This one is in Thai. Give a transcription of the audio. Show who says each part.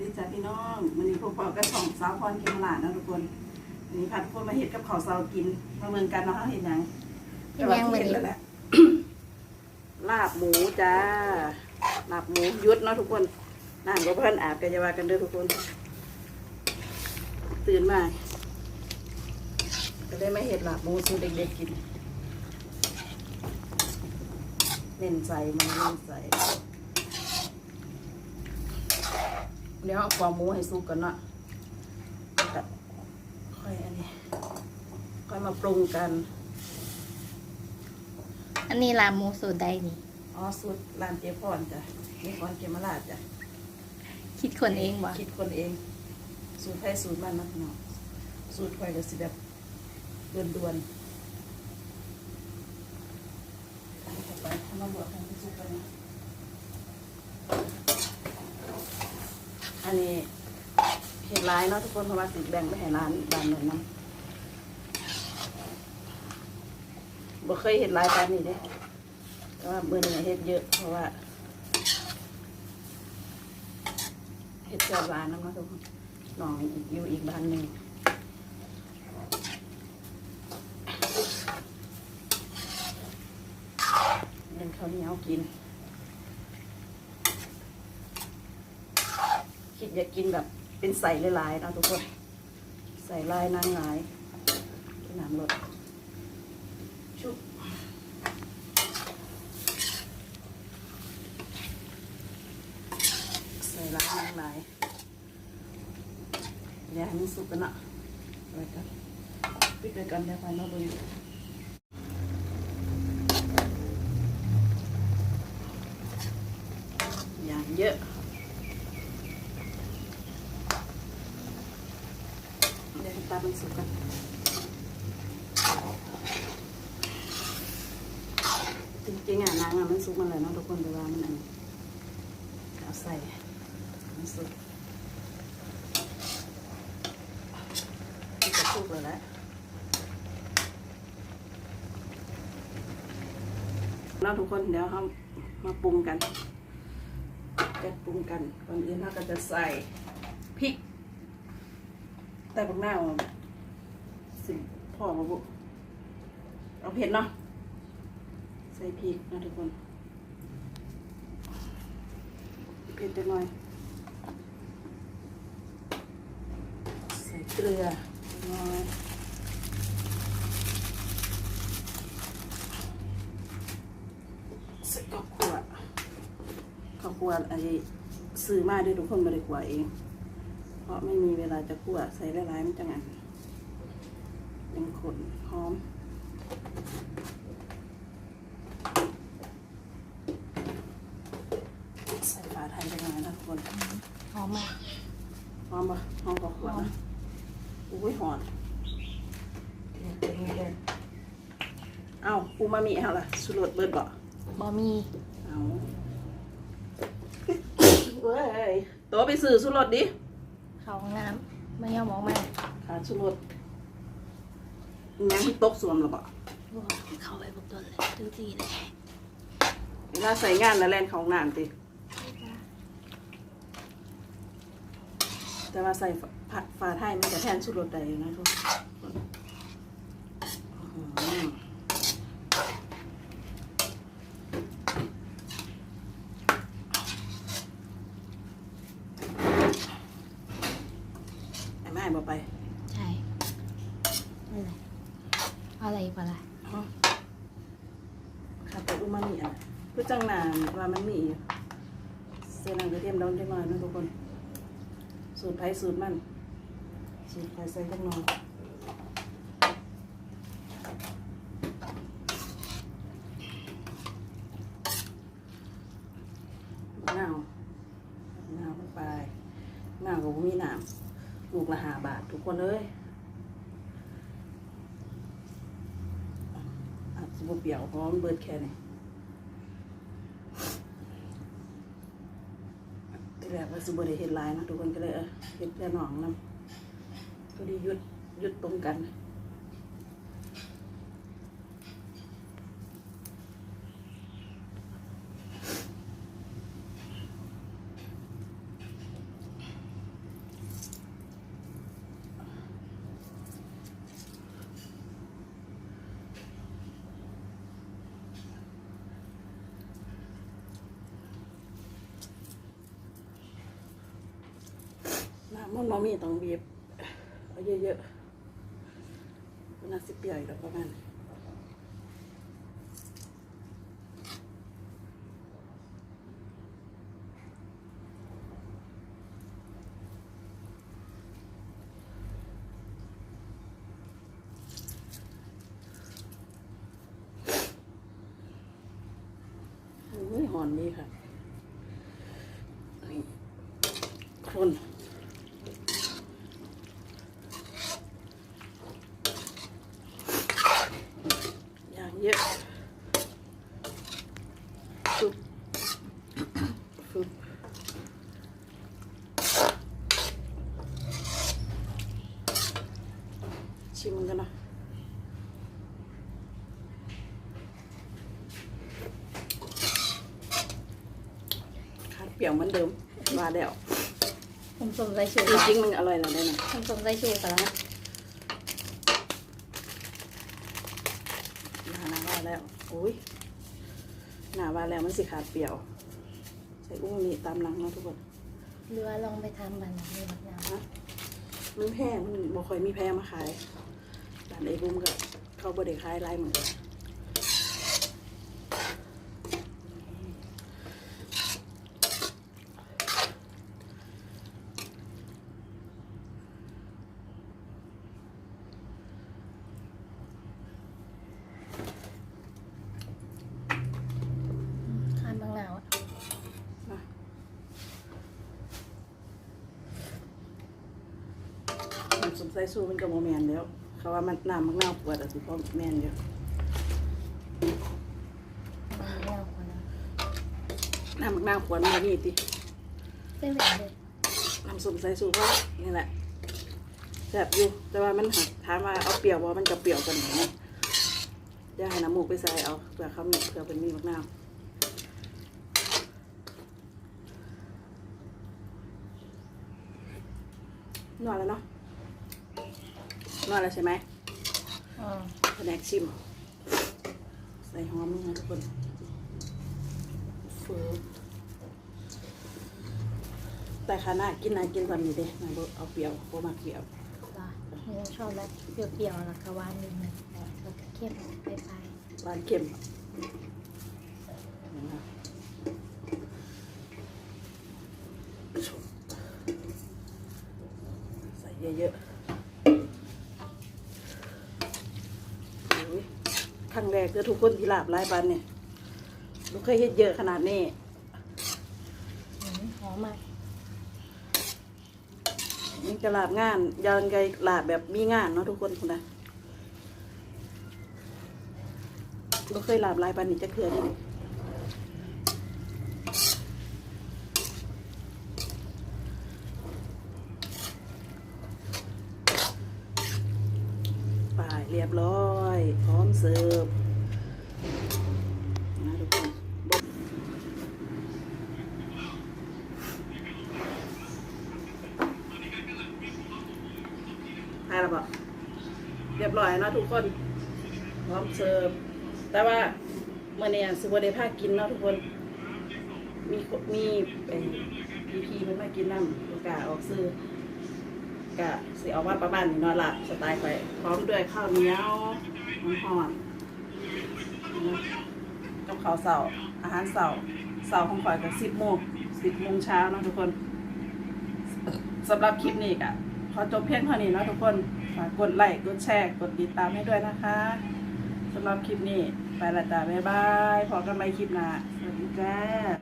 Speaker 1: ดีจ้าพี่น้องวันนี้พวกเราก็ส่องสาวพรเกมหลานนะทุกคนวันนี้พัดคนมาเห็ดกับข้าวเสากินมาเมืองกันเนาะเห็นยัง
Speaker 2: เฮ็ดหยังมื้อนี้
Speaker 1: แต่ว่าที่เห็แล้วแหละลาบหมูจ้าลาบหมูยุดเนาะทุกคนน้ำก็เพิ่นอาบกันจะว่ากันเด้อทุกคน ตื่นมาก็ได้ไม่เห็ดลาบหมูซื้อเด็กๆกิน เน้นใส่มันเน้นใส่ เดี๋ยวเอาความหมูให้สุกก่อนเนาะแล้วค่อยอันนี้ค่อยมาปรุงกัน
Speaker 2: อันนี้ลาบหมูสูตรใดนี่
Speaker 1: อ๋อสูตรร้านเจ๊พรจ้ะเจ๊พรเกมราชจ้ะ
Speaker 2: คิดคนเองบ่
Speaker 1: คิดคนเอง สูตรไทยสูตรบ้านนักเนาะสูตรไฟก็สิแบบด่วนๆเอาเข้าไปทำมาบวกกันที่สุกไปนะ อันนี้เห็ดร้ายเนาะทุกคนเพราะว่าติดแบ่งไปให้ร้านบ้านนั้นนะบ่เคยเห็ดร้ายปานนี้เด้แต่ว่าเมื่อนี้เห็ดเยอะเพราะว่าเห็ดเจ้าบ้านนะมาทุกคนน้องอยู่อีกบ้านหนึ่งเล่นข้าวเหนียวกิน คิดอยากกินแบบเป็นใส่หลายๆนะทุกคน ใส่ลายนางหลายกินน้ำรสชุบใส่ลายนางหลายเดี๋ยวให้มันสุกกันนะไว้กันปิดไว้กันเดี๋ยวไปมาเบิ่งอย่างเยอะ เดี๋ยวตามันสุกกันจริงๆอะนางอะมันสุกมาแล้วเนาะทุกคนแต่ว่ามันอันเอาใส่มันสุกมันจะสุกเลยแหละเนาะทุกคนเดี๋ยวเรามาปรุงกันจะปรุงกันก่อนอื่นเราก็จะใส่ ต่บักหน้าเอาสิพ่อมาบุเอาเผ็ดเนาะ ใส่พริกนะทุกคนเผ็ดจังหน่อย ใส่เกลือน้อยใส่ข้าวคั่วข้าวคั่วไอ้ซื้อมาด้วยทุกคนไม่ได้คั่วเอง ราะไม่มีเวลาจะคั่วใส่หลายๆมันจังอันยังขนหอมใส่ฝาไทยจังหน่อยนะทุกคน
Speaker 2: หอมมาก
Speaker 1: หอมปะหอมกว่าขวดนะอุ้ยหอนเอ้าปูมามีเอาล่ะสุรสเบิดบ่
Speaker 2: บ่มี
Speaker 1: เอาเว้ยตัวไปซื้อสุรสดิ
Speaker 2: เข้าห้องน้ำไม่ยอมออกมา
Speaker 1: ขาดสุรสยังที่ตกสวมหรอบ่
Speaker 2: บ่เข้าไปบุกต้นเลยตื้อจีเลย
Speaker 1: เวลาใส่งานแล้วแล่นของน้ำติแต่ว่าใส่ฝาฝาไทยมันจะแทนสุรสได้อยู่นะทุกคนอื้อหือไอ้แม่บอกไป
Speaker 2: ใช่นั่นแหละเอะไรอีกปะล่ะ
Speaker 1: ขาดแต่อุมามิอะคือจังนานว่ามันมีเส้นนังกระเทียมดองจังหน่อยนะทุกคน สูตรไทยสูตรมันสูตรไทยใส่จังหน่อยมะนาวมะนาวลงไปมะนาวกับมีหน้ำลูกละหาบาททุกคนเลย อาจจะ บ่เปรี้ยวเพราะมันเบิดแค่นี้ที่แรกว่าสิบ่ได้เฮ็ดหลายนะทุกคนก็เลยเออเฮ็ดแค่หนองนำพอดีหยุดหยุดตรงกัน มันมอมีต้องบีบเอาเยอะๆมันน่าสิเปียกแล้วประมาณหอนดีค่ะ คน อย่าง เยอะฟึบฟึบชิมกันนะขาดเปรี้ยวเหมือนเดิมมาแล้ว
Speaker 2: ผมสมใจชู
Speaker 1: จริงๆมันอร่อยแล้วได้นะ
Speaker 2: ผมสมใจชูกันแล้ว
Speaker 1: หนาว่าแล้วโอ้ยหนาว่าแล้วมันสิขาดเปรี้ยว ใส่อุ้งนี่ตามหลังเนาะทุกคน
Speaker 2: หรือว่าลองไปทำมันนะในบักนาว
Speaker 1: ฮะมันแพงมันบ่ค่อยมีแพงมาขายร้านไอ้บุ้มก็เขาบ่ได้ขายหลายเหมือนกัน
Speaker 2: อืมข้ามบางนาวอะ
Speaker 1: นะ น้ำสมไส้สู้มันก็บ่แม่นแล้วเขาว่ามันน้ำมันน่าวปวดอะสิพ่อแม่นอยู่
Speaker 2: บางนาวคนละ
Speaker 1: น้ำมันน่าวปวดมันบ่มีติ
Speaker 2: เส้นแบบเลย
Speaker 1: น้ำส้มสายสูก็นี่แหละแซ่บอยู่แต่ว่ามันหักถามว่าเอาเปรี้ยวบ่มันจะเปรี้ยวกันไหนเนี่ยอย่าให้น้ำมูกไปใส่เอาเผื่อเขามีเผื่อเป็นมีมะนาวนวดแล้วเนาะ นวดแล้วใช่ไหม
Speaker 2: อ๋อ
Speaker 1: แผนกชิม ใส่หอมนี่นะทุกคนเฟือแต่ขนาดกินนะกินตอนนี้เด้นะบ่เอาเปรี้ยวบ่มาเปรี้ยว
Speaker 2: จ้ะหนูชอบแบบเปรี้ยวๆแล้วก็หวานนิดนึงแล้วก็เข้มไปไป
Speaker 1: หวานเค็มเห็นไหมใส่เยอะๆโอ้ย ครั้งแรกเจอทุกคนที่ลาบหลายปันเนี่ยลูกเคยเฮ็ดเยอะขนาดนี้
Speaker 2: อืมหอมมาก
Speaker 1: ยังจะลาบงานยังไงลาบแบบมีงานเนาะทุกคนคุณนะลูกเคยลาบหลายปันนี่จะเคือนี่ไปเรียบร้อย พร้อมเสิร์ฟนะทุกคนบดให้แล้วบอกเร้อยเนาะทุกคนพร้อมเสิร์ฟแต่ว่าเมื่อเนี่ยสิบได้พากินเนาะทุกคน มีมีเป็นพีพีมันมากินน้ำกาออกซื้อกะสิออกมาประมาณนี้เนาะละสไตล์ไป พร้อมด้วยข้าวเหนียวน้ำหอนกับข้าวเสาร์อาหารเสาร์เสาร์ของข่อยกับสิบโมงสิบโมงเช้านะทุกคนสำหรับคลิปนี้กะขอจบเพียงเท่านี้นะทุกคน ฝากกดไลค์กดแชร์กดติดตามให้ด้วยนะคะสำหรับคลิปนี้ ไปละจ้าบ๊ายบายพอกันใหม่คลิปหน้าสวัสดีจ้า